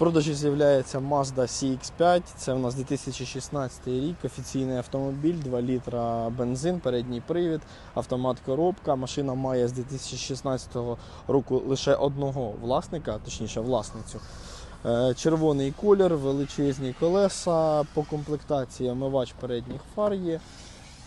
продажі з'являється Mazda CX5. Це у нас 2016 рік. Офіційний автомобіль, 2 літра бензин, передній привід, автомат коробка. Машина має з 2016 року лише одного власника, точніше власницю. Е, Червоний колір, величезні колеса по комплектації омивач передніх фар є.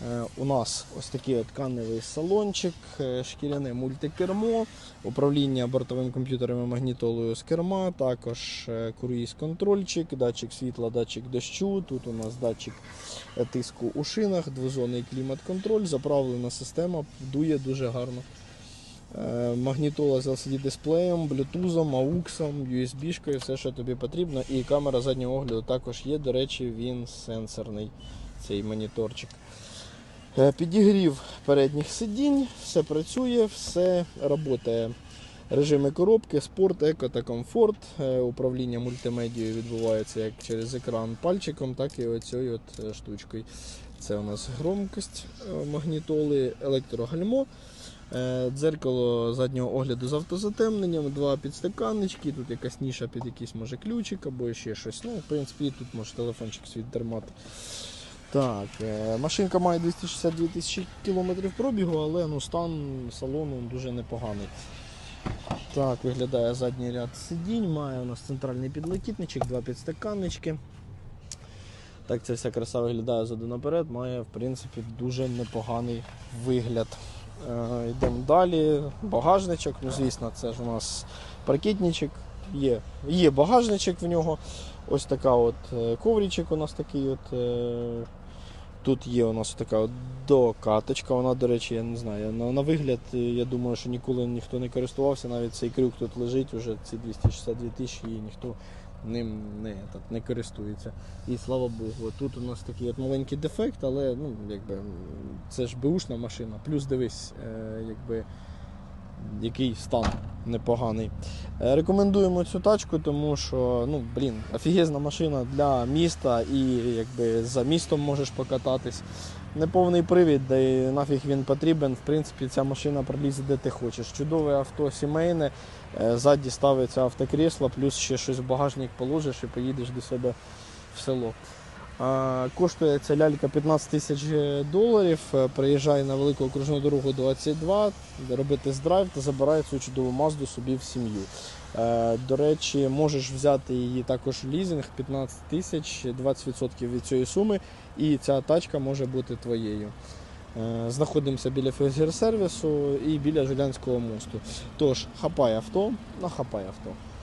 Е, У нас ось такий от тканевий салончик, е, шкіряне мультикермо, управління бортовим комп'ютером і магнітолою з керма, також е, круїз-контрольчик, датчик світла, датчик дощу. Тут у нас датчик тиску у шинах, двозонний клімат-контроль, заправлена система, дує дуже гарно. Магнітола з LCD-дисплеєм, блютузом, ауксом, USB-шкою, все, що тобі потрібно. І камера заднього огляду також є. До речі, він сенсорний, цей моніторчик. Е, Підігрів передніх сидінь, все працює, все працює. Режими коробки, спорт, еко та комфорт. Е, Управління мультимедією відбувається як через екран пальчиком, так і оцією от е, штучкою. Це у нас громкость магнітоли, електрогальмо, дзеркало заднього огляду з автозатемненням, два підстаканнички, тут якась ніша під якийсь може ключик або ще щось. Ну, в принципі, тут може телефончик свій тримати. Так, е, машинка має 262 тисячі кілометрів пробігу, але ну, стан салону дуже непоганий. Так, виглядає задній ряд сидінь, має у нас центральний підлокітничок, два підстаканнички. Так, ця вся краса виглядає задом наперед, має в принципі дуже непоганий вигляд. Е, йдемо далі. Багажничок, ну звісно, це ж у нас паркетничок. Є, є багажничок в нього. Ось така от е, у нас такий от. Тут є у нас така докаточка, вона, до речі, я не знаю. На, на вигляд, е, я думаю, що ніколи ніхто не користувався, навіть цей крюк тут лежить, уже ці 262 тисячі і ніхто ним не, этот, не користується. І слава Богу, тут у нас такий от маленький дефект, але ну, якби, це ж беушна машина. Плюс дивись, е, якби, який стан непоганий. Е, Рекомендуємо цю тачку, тому що ну, блін, офігезна машина для міста і якби за містом можеш покататись. Неповний привід, де і нафіг він потрібен. В принципі, ця машина пролізе де ти хочеш. Чудове авто сімейне, е, ззаді ставиться автокрісло, плюс ще щось в багажник положиш і поїдеш до себе в село. Коштує ця лялька 15 тисяч доларів. Е, Приїжджай на велику окружну дорогу 22, роби тест-драйв та забирай цю чудову мазду собі в сім'ю. Е, До речі, можеш взяти її також в лізинг 15 тисяч, 20% від цієї суми, і ця тачка може бути твоєю. Е, Знаходимося біля фельдшер-сервісу і біля Жилянського мосту. Тож, хапай авто, нахапай авто.